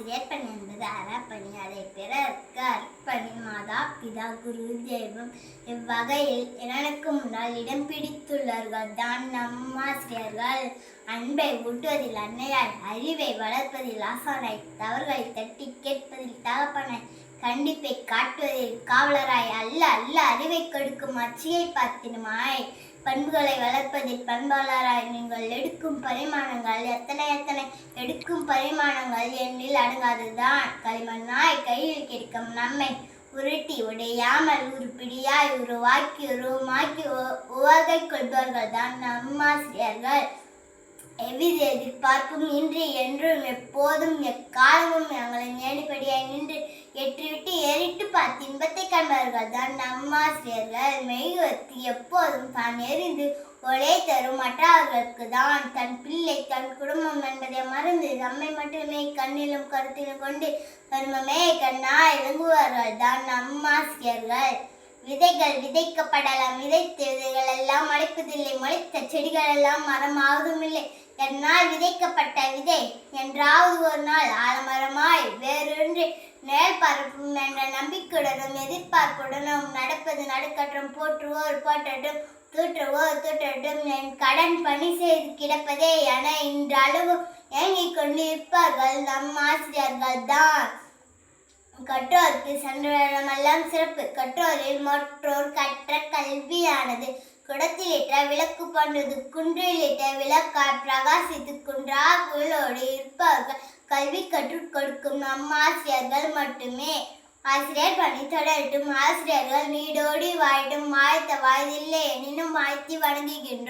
ஆசிரியர் பணி என்பது அறப்பணி அதை பிறர்க்கு அற்பணி மாதா பிதா குரு தெய்வம் இவ்வகையில் எனக்கு முன்னால் இடம் பிடித்துள்ளார்கள் தான் நம் ஆசிரியர்கள் அன்பை ஊட்டுவதில் அன்னையாய் அறிவை வளர்ப்பதில் ஆசானாய் தவறுகளை தட்டி கேட்பதில் தகப்பனாய் கண்டிப்பை காட்டுவதில் காவலராய் அல்ல அல்ல அறிவை கொடுக்கும் அச்சியை பார்த்தினுமாய் பண்புகளை வளர்ப்பதில் பண்பாளராய் நீங்கள் எடுக்கும் பரிமாணங்கள் எத்தனை எத்தனை? எடுக்கும் பரிமாணங்கள் எண்ணில் அடங்காதுதான் களிமண்ணாய் கையில் கிடைக்கும் நம்மை உருட்டி உடையாமல் உருப்பிடியாய் உருவாக்கி உருவமாக்கி உ- உவகை கொள்பவர்கள் தான் நம்மாசிரியர்கள். எவ்வித எதிர்பார்ப்பும் இன்றி என்றும் எப்போதும் எக்காலமும் எங்களை நேடிப்படியாய் நின்று ஏற்றிவிட்டு ஏறிட்டு பார்த்து இன்பத்தை கண்டவர்கள் தான் நம்மாசிரியர்கள் மெய்வத்தி எப்போதும் தான் எரிந்து ஒளே தரும் மற்றவர்களுக்கு தான். தன் பிள்ளை தன் குடும்பம் என்பதை மறந்து நம்மை மட்டுமே கண்ணிலும் கருத்திலும் கொண்டு கர்மமே கண்ணா இறங்குவார்கள் தான் நம்மாசிரியர்கள் விதைகள் விதைக்கப்படலாம் விதைத்த விதைகள் எல்லாம் முளைப்பதில்லை முளைத்த செடிகள் எல்லாம் மரமாவதும் இல்லை. என்னால் விதைக்கப்பட்ட விதை என்றாவது ஒரு நாள் ஆலமரமாய் வேறொன்று நேர் பரப்பும் என்ற நம்பிக்கையுடனும் எதிர்பார்ப்புடனும் நடப்பது நடக்கட்டும் போற்றுவோர் போற்றட்டும் தூற்றுவோர் தூற்றட்டும். என் கடன் பணி செய்து கிடப்பதே என இன்றளவு ஏங்கிக் கொண்டிருப்பார்கள் நம் ஆசிரியர்கள் தான். கற்றோருக்கு சென்றமெல்லாம் சிறப்பு. கற்றோரில் மற்றோர் கற்ற கல்வியானது குடத்திலிட்ட விளக்கு போன்றது குன்றிலிட்ட விளக்காய் பிரகாசித்து குன்றா இருப்பார்கள் கல்வி கற்றுக் கொடுக்கும் நம் ஆசிரியர்கள் மட்டுமே. ஆசிரியர் பணி தொடரட்டும். ஆசிரியர்கள் நீடோடி வாழட்டும். வாழ்த்த வாய்தில்லை. எனினும் வாழ்த்தி வணங்குகின்றோம்.